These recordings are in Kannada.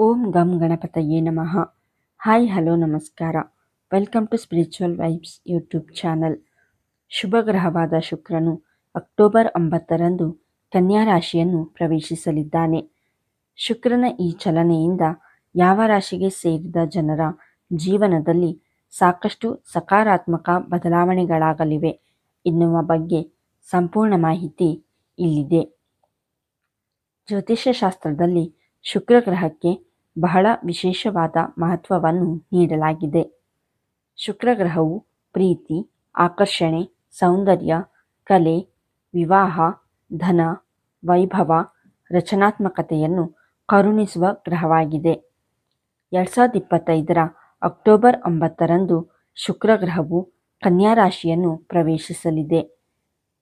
ಓಂ ಗಂ ಗಣಪತಯೇ ನಮಃ. ಹಾಯ್, ಹಲೋ, ನಮಸ್ಕಾರ. Welcome to spiritual vibes YouTube channel. ಶುಭ ಗ್ರಹವಾದ ಶುಕ್ರನು ಅಕ್ಟೋಬರ್ ಒಂಬತ್ತರಂದು ಕನ್ಯಾ ರಾಶಿಯನ್ನು ಪ್ರವೇಶಿಸಲಿದ್ದಾನೆ. ಶುಕ್ರನ ಈ ಚಲನೆಯಿಂದ ಯಾವ ರಾಶಿಗೆ ಸೇರಿದ ಜನರ ಜೀವನದಲ್ಲಿ ಸಾಕಷ್ಟು ಸಕಾರಾತ್ಮಕ ಬದಲಾವಣೆಗಳಾಗಲಿವೆ ಎನ್ನುವ ಬಗ್ಗೆ ಸಂಪೂರ್ಣ ಮಾಹಿತಿ ಇಲ್ಲಿದೆ. ಜ್ಯೋತಿಷ್ಯ ಶಾಸ್ತ್ರದಲ್ಲಿ ಶುಕ್ರ ಗ್ರಹಕ್ಕೆ ಬಹಳ ವಿಶೇಷವಾದ ಮಹತ್ವವನ್ನು ನೀಡಲಾಗಿದೆ. ಶುಕ್ರ ಗ್ರಹವು ಪ್ರೀತಿ, ಆಕರ್ಷಣೆ, ಸೌಂದರ್ಯ, ಕಲೆ, ವಿವಾಹ, ಧನ, ವೈಭವ, ರಚನಾತ್ಮಕತೆಯನ್ನು ಕರುಣಿಸುವ ಗ್ರಹವಾಗಿದೆ. ಎರಡು ಸಾವಿರದ ಇಪ್ಪತ್ತೈದರ ಅಕ್ಟೋಬರ್ ಒಂಬತ್ತರಂದು ಶುಕ್ರ ಗ್ರಹವು ಕನ್ಯಾ ರಾಶಿಯನ್ನು ಪ್ರವೇಶಿಸಲಿದೆ.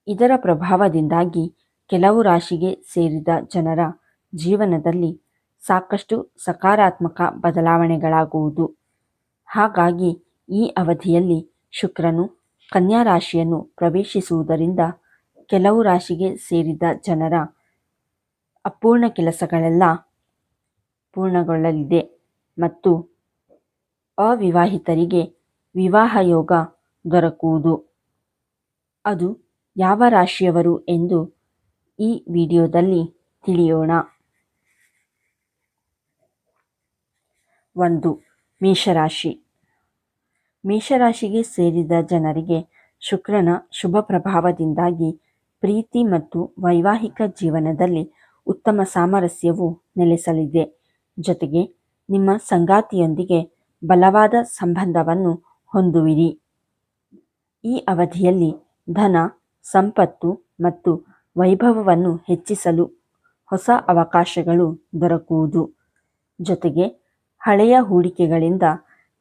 ಇದರ ಪ್ರಭಾವದಿಂದಾಗಿ ಕೆಲವು ರಾಶಿಗೆ ಸೇರಿದ ಜನರ ಜೀವನದಲ್ಲಿ ಸಾಕಷ್ಟು ಸಕಾರಾತ್ಮಕ ಬದಲಾವಣೆಗಳಾಗುವುದು. ಹಾಗಾಗಿ ಈ ಅವಧಿಯಲ್ಲಿ ಶುಕ್ರನು ಕನ್ಯಾ ರಾಶಿಯನ್ನು ಪ್ರವೇಶಿಸುವುದರಿಂದ ಕೆಲವು ರಾಶಿಗೆ ಸೇರಿದ ಜನರ ಅಪೂರ್ಣ ಕೆಲಸಗಳೆಲ್ಲ ಪೂರ್ಣಗೊಳ್ಳಲಿದೆ ಮತ್ತು ಅವಿವಾಹಿತರಿಗೆ ವಿವಾಹ ಯೋಗ ದೊರಕುವುದು. ಅದು ಯಾವ ರಾಶಿಯವರು ಎಂದು ಈ ವಿಡಿಯೋದಲ್ಲಿ ತಿಳಿಯೋಣ. ಒಂದು ಮೇಷರಾಶಿ. ಮೇಷರಾಶಿಗೆ ಸೇರಿದ ಜನರಿಗೆ ಶುಕ್ರನ ಶುಭ ಪ್ರಭಾವದಿಂದಾಗಿ ಪ್ರೀತಿ ಮತ್ತು ವೈವಾಹಿಕ ಜೀವನದಲ್ಲಿ ಉತ್ತಮ ಸಾಮರಸ್ಯವು ನೆಲೆಸಲಿದೆ. ಜೊತೆಗೆ ನಿಮ್ಮ ಸಂಗಾತಿಯೊಂದಿಗೆ ಬಲವಾದ ಸಂಬಂಧವನ್ನು ಹೊಂದುವಿರಿ. ಈ ಅವಧಿಯಲ್ಲಿ ಧನ, ಸಂಪತ್ತು ಮತ್ತು ವೈಭವವನ್ನು ಹೆಚ್ಚಿಸಲು ಹೊಸ ಅವಕಾಶಗಳು ದೊರಕುವುದು. ಜೊತೆಗೆ ಹಳೆಯ ಹೂಡಿಕೆಗಳಿಂದ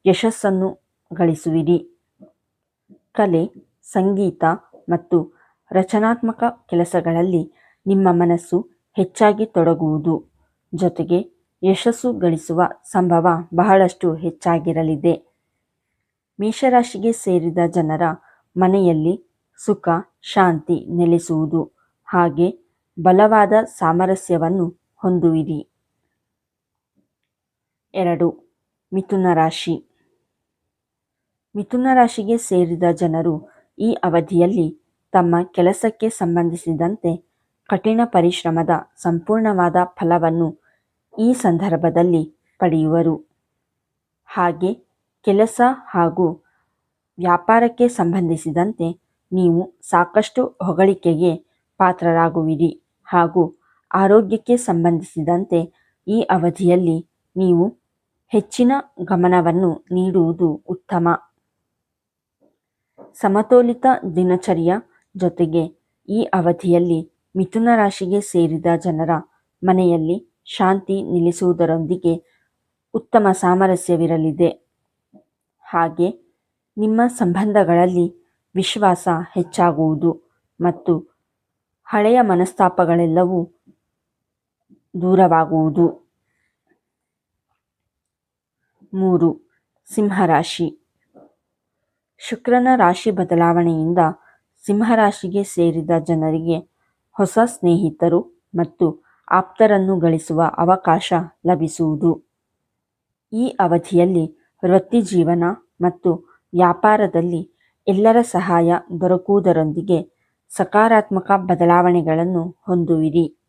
ಯಶಸ್ಸನ್ನು ಗಳಿಸುವಿರಿ. ಕಲೆ, ಸಂಗೀತ ಮತ್ತು ರಚನಾತ್ಮಕ ಕೆಲಸಗಳಲ್ಲಿ ನಿಮ್ಮ ಮನಸ್ಸು ಹೆಚ್ಚಾಗಿ ತೊಡಗುವುದು. ಜೊತೆಗೆ ಯಶಸ್ಸು ಗಳಿಸುವ ಸಂಭವ ಬಹಳಷ್ಟು ಹೆಚ್ಚಾಗಿರಲಿದೆ. ಮೇಷರಾಶಿಗೆ ಸೇರಿದ ಜನರ ಮನೆಯಲ್ಲಿ ಸುಖ, ಶಾಂತಿ ನೆಲೆಸುವುದು. ಹಾಗೆ ಬಲವಾದ ಸಾಮರಸ್ಯವನ್ನು ಹೊಂದುವಿರಿ. ಎರಡು. ಮಿಥುನ ರಾಶಿ. ಮಿಥುನ ರಾಶಿಗೆ ಸೇರಿದ ಜನರು ಈ ಅವಧಿಯಲ್ಲಿ ತಮ್ಮ ಕೆಲಸಕ್ಕೆ ಸಂಬಂಧಿಸಿದಂತೆ ಕಠಿಣ ಪರಿಶ್ರಮದ ಸಂಪೂರ್ಣವಾದ ಫಲವನ್ನು ಈ ಸಂದರ್ಭದಲ್ಲಿ ಪಡೆಯುವರು. ಹಾಗೆ ಕೆಲಸ ಹಾಗೂ ವ್ಯಾಪಾರಕ್ಕೆ ಸಂಬಂಧಿಸಿದಂತೆ ನೀವು ಸಾಕಷ್ಟು ಹೊಗಳಿಕೆಗೆ ಪಾತ್ರರಾಗುವಿರಿ ಹಾಗೂ ಆರೋಗ್ಯಕ್ಕೆ ಸಂಬಂಧಿಸಿದಂತೆ ಈ ಅವಧಿಯಲ್ಲಿ ನೀವು ಹೆಚ್ಚಿನ ಗಮನವನ್ನು ನೀಡುವುದು ಉತ್ತಮ. ಸಮತೋಲಿತ ದಿನಚರಿಯ ಜೊತೆಗೆ ಈ ಅವಧಿಯಲ್ಲಿ ಮಿಥುನ ರಾಶಿಗೆ ಸೇರಿದ ಜನರ ಮನೆಯಲ್ಲಿ ಶಾಂತಿ ನೆಲೆಸುವುದರೊಂದಿಗೆ ಉತ್ತಮ ಸಾಮರಸ್ಯವಿರಲಿದೆ. ಹಾಗೆ ನಿಮ್ಮ ಸಂಬಂಧಗಳಲ್ಲಿ ವಿಶ್ವಾಸ ಹೆಚ್ಚಾಗುವುದು ಮತ್ತು ಹಳೆಯ ಮನಸ್ತಾಪಗಳೆಲ್ಲವೂ ದೂರವಾಗುವುದು. ಮೂರು. ಸಿಂಹರಾಶಿ. ಶುಕ್ರನ ರಾಶಿ ಬದಲಾವಣೆಯಿಂದ ಸಿಂಹರಾಶಿಗೆ ಸೇರಿದ ಜನರಿಗೆ ಹೊಸ ಸ್ನೇಹಿತರು ಮತ್ತು ಆಪ್ತರನ್ನು ಗಳಿಸುವ ಅವಕಾಶ ಲಭಿಸುವುದು. ಈ ಅವಧಿಯಲ್ಲಿ ವೃತ್ತಿ ಜೀವನ ಮತ್ತು ವ್ಯಾಪಾರದಲ್ಲಿ ಎಲ್ಲರ ಸಹಾಯ ದೊರಕುವುದರೊಂದಿಗೆ ಸಕಾರಾತ್ಮಕ ಬದಲಾವಣೆಗಳನ್ನು ಹೊಂದುವಿರಿ.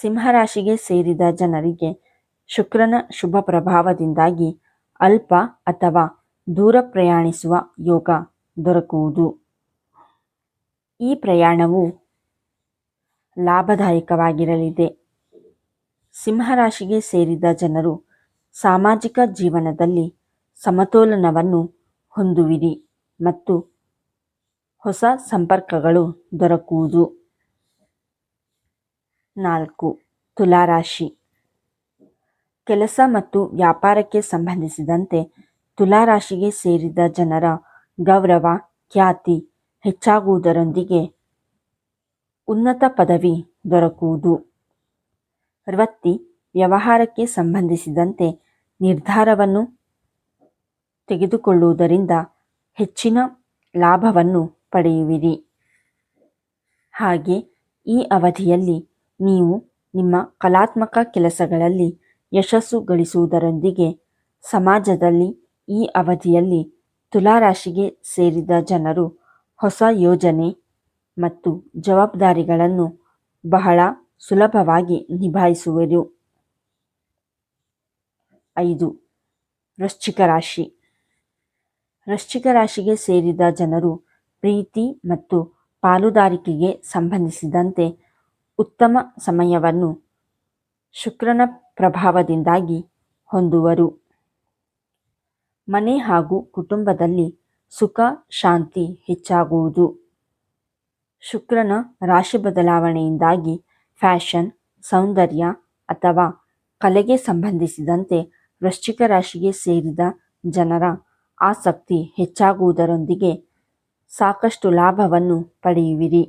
ಸಿಂಹರಾಶಿಗೆ ಸೇರಿದ ಜನರಿಗೆ ಶುಕ್ರನ ಶುಭ ಪ್ರಭಾವದಿಂದಾಗಿ ಅಲ್ಪ ಅಥವಾ ದೂರ ಪ್ರಯಾಣಿಸುವ ಯೋಗ ದೊರಕುವುದು. ಈ ಪ್ರಯಾಣವು ಲಾಭದಾಯಕವಾಗಿರಲಿದೆ. ಸಿಂಹರಾಶಿಗೆ ಸೇರಿದ ಜನರು ಸಾಮಾಜಿಕ ಜೀವನದಲ್ಲಿ ಸಮತೋಲನವನ್ನು ಹೊಂದುವಿರಿ ಮತ್ತು ಹೊಸ ಸಂಪರ್ಕಗಳು ದೊರಕುವುದು. ನಾಲ್ಕು. ತುಲಾರಾಶಿ. ಕೆಲಸ ಮತ್ತು ವ್ಯಾಪಾರಕ್ಕೆ ಸಂಬಂಧಿಸಿದಂತೆ ತುಲಾರಾಶಿಗೆ ಸೇರಿದ ಜನರ ಗೌರವ, ಖ್ಯಾತಿ ಹೆಚ್ಚಾಗುವುದರೊಂದಿಗೆ ಉನ್ನತ ಪದವಿ ದೊರಕುವುದು. ವೃತ್ತಿ ವ್ಯವಹಾರಕ್ಕೆ ಸಂಬಂಧಿಸಿದಂತೆ ನಿರ್ಧಾರವನ್ನು ತೆಗೆದುಕೊಳ್ಳುವುದರಿಂದ ಹೆಚ್ಚಿನ ಲಾಭವನ್ನು ಪಡೆಯುವಿರಿ. ಹಾಗೆ ಈ ಅವಧಿಯಲ್ಲಿ ನೀವು ನಿಮ್ಮ ಕಲಾತ್ಮಕ ಕೆಲಸಗಳಲ್ಲಿ ಯಶಸ್ಸು ಗಳಿಸುವುದರೊಂದಿಗೆ ಸಮಾಜದಲ್ಲಿ ಈ ಅವಧಿಯಲ್ಲಿ ತುಲಾರಾಶಿಗೆ ಸೇರಿದ ಜನರು ಹೊಸ ಯೋಜನೆ ಮತ್ತು ಜವಾಬ್ದಾರಿಗಳನ್ನು ಬಹಳ ಸುಲಭವಾಗಿ ನಿಭಾಯಿಸುವರು. ಐದು, ವೃಶ್ಚಿಕ ರಾಶಿ. ವೃಶ್ಚಿಕ ರಾಶಿಗೆ ಸೇರಿದ ಜನರು ಪ್ರೀತಿ ಮತ್ತು ಪಾಲುದಾರಿಕೆಗೆ ಸಂಬಂಧಿಸಿದಂತೆ ಉತ್ತಮ ಸಮಯವನ್ನು ಶುಕ್ರನ ಪ್ರಭಾವದಿಂದಾಗಿ ಹೊಂದುವರು. ಮನೆ ಹಾಗೂ ಕುಟುಂಬದಲ್ಲಿ ಸುಖ, ಶಾಂತಿ ಹೆಚ್ಚಾಗುವುದು. ಶುಕ್ರನ ರಾಶಿ ಬದಲಾವಣೆಯಿಂದಾಗಿ ಫ್ಯಾಷನ್, ಸೌಂದರ್ಯ ಅಥವಾ ಕಲೆಗೆ ಸಂಬಂಧಿಸಿದಂತೆ ವೃಶ್ಚಿಕ ರಾಶಿಗೆ ಸೇರಿದ ಜನರ ಆಸಕ್ತಿ ಹೆಚ್ಚಾಗುವುದರೊಂದಿಗೆ ಸಾಕಷ್ಟು ಲಾಭವನ್ನು ಪಡೆಯುವಿರಿ.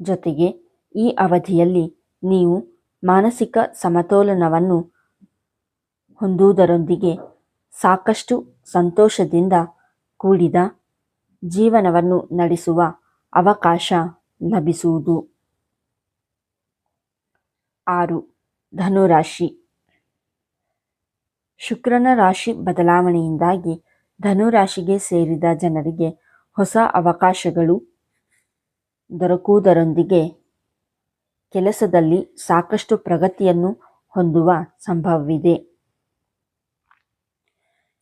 ಜೊತೆಗೆ ಈ ಅವಧಿಯಲ್ಲಿ ನೀವು ಮಾನಸಿಕ ಸಮತೋಲನವನ್ನು ಹೊಂದುವುದರೊಂದಿಗೆ ಸಾಕಷ್ಟು ಸಂತೋಷದಿಂದ ಕೂಡಿದ ಜೀವನವನ್ನು ನಡೆಸುವ ಅವಕಾಶ ಲಭಿಸುವುದು. ಆರು, ಧನುರಾಶಿ. ಶುಕ್ರನ ರಾಶಿ ಬದಲಾವಣೆಯಿಂದಾಗಿ ಧನುರಾಶಿಗೆ ಸೇರಿದ ಜನರಿಗೆ ಹೊಸ ಅವಕಾಶಗಳು ದೊರಕುವುದರೊಂದಿಗೆ ಕೆಲಸದಲ್ಲಿ ಸಾಕಷ್ಟು ಪ್ರಗತಿಯನ್ನು ಹೊಂದುವ ಸಂಭವವಿದೆ.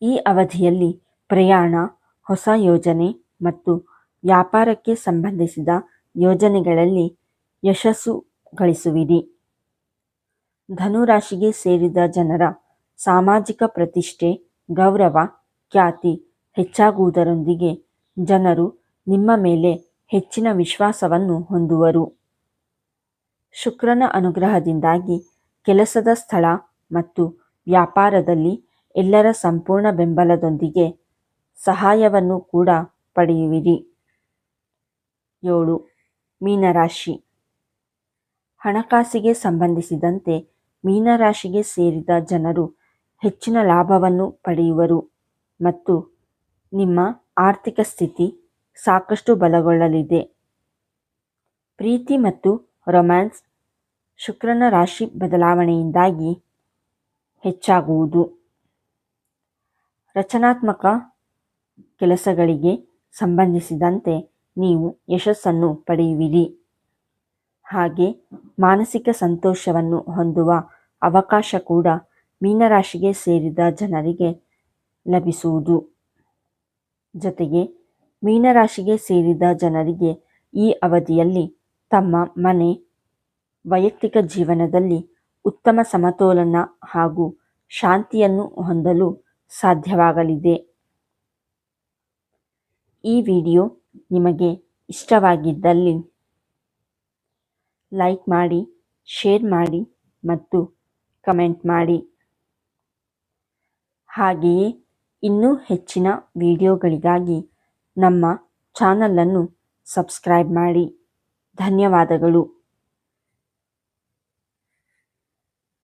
ಈ ಅವಧಿಯಲ್ಲಿ ಪ್ರಯಾಣ, ಹೊಸ ಯೋಜನೆ ಮತ್ತು ವ್ಯಾಪಾರಕ್ಕೆ ಸಂಬಂಧಿಸಿದ ಯೋಜನೆಗಳಲ್ಲಿ ಯಶಸ್ಸು ಗಳಿಸುವಿರಿ. ಧನುರಾಶಿಗೆ ಸೇರಿದ ಜನರ ಸಾಮಾಜಿಕ ಪ್ರತಿಷ್ಠೆ, ಗೌರವ, ಖ್ಯಾತಿ ಹೆಚ್ಚಾಗುವುದರೊಂದಿಗೆ ಜನರು ನಿಮ್ಮ ಮೇಲೆ ಹೆಚ್ಚಿನ ವಿಶ್ವಾಸವನ್ನು ಹೊಂದುವರು. ಶುಕ್ರನ ಅನುಗ್ರಹದಿಂದಾಗಿ ಕೆಲಸದ ಸ್ಥಳ ಮತ್ತು ವ್ಯಾಪಾರದಲ್ಲಿ ಎಲ್ಲರ ಸಂಪೂರ್ಣ ಬೆಂಬಲದೊಂದಿಗೆ ಸಹಾಯವನ್ನು ಕೂಡ ಪಡೆಯುವಿರಿ. ಏಳು. ಮೀನರಾಶಿ. ಹಣಕಾಸಿಗೆ ಸಂಬಂಧಿಸಿದಂತೆ ಮೀನರಾಶಿಗೆ ಸೇರಿದ ಜನರು ಹೆಚ್ಚಿನ ಲಾಭವನ್ನು ಪಡೆಯುವರು ಮತ್ತು ನಿಮ್ಮ ಆರ್ಥಿಕ ಸ್ಥಿತಿ ಸಾಕಷ್ಟು ಬಲಗೊಳ್ಳಲಿದೆ. ಪ್ರೀತಿ ಮತ್ತು ರೊಮ್ಯಾನ್ಸ್ ಶುಕ್ರನ ರಾಶಿ ಬದಲಾವಣೆಯಿಂದಾಗಿ ಹೆಚ್ಚಾಗುವುದು. ರಚನಾತ್ಮಕ ಕೆಲಸಗಳಿಗೆ ಸಂಬಂಧಿಸಿದಂತೆ ನೀವು ಯಶಸ್ಸನ್ನು ಪಡೆಯುವಿರಿ. ಹಾಗೆ ಮಾನಸಿಕ ಸಂತೋಷವನ್ನು ಹೊಂದುವ ಅವಕಾಶ ಕೂಡ ಮೀನರಾಶಿಗೆ ಸೇರಿದ ಜನರಿಗೆ ಲಭಿಸುವುದು. ಜೊತೆಗೆ ಮೀನರಾಶಿಗೆ ಸೇರಿದ ಜನರಿಗೆ ಈ ಅವಧಿಯಲ್ಲಿ ತಮ್ಮ ಮನೆ ವೈಯಕ್ತಿಕ ಜೀವನದಲ್ಲಿ ಉತ್ತಮ ಸಮತೋಲನ ಹಾಗೂ ಶಾಂತಿಯನ್ನು ಹೊಂದಲು ಸಾಧ್ಯವಾಗಲಿದೆ. ಈ ವಿಡಿಯೋ ನಿಮಗೆ ಇಷ್ಟವಾಗಿದ್ದಲ್ಲಿ ಲೈಕ್ ಮಾಡಿ, ಶೇರ್ ಮಾಡಿ ಮತ್ತು ಕಮೆಂಟ್ ಮಾಡಿ. ಹಾಗೆಯೇ ಇನ್ನೂ ಹೆಚ್ಚಿನ ವಿಡಿಯೋಗಳಿಗಾಗಿ ನಮ್ಮ ಚಾನಲನ್ನು ಸಬ್ಸ್ಕ್ರೈಬ್ ಮಾಡಿ. ಧನ್ಯವಾದಗಳು.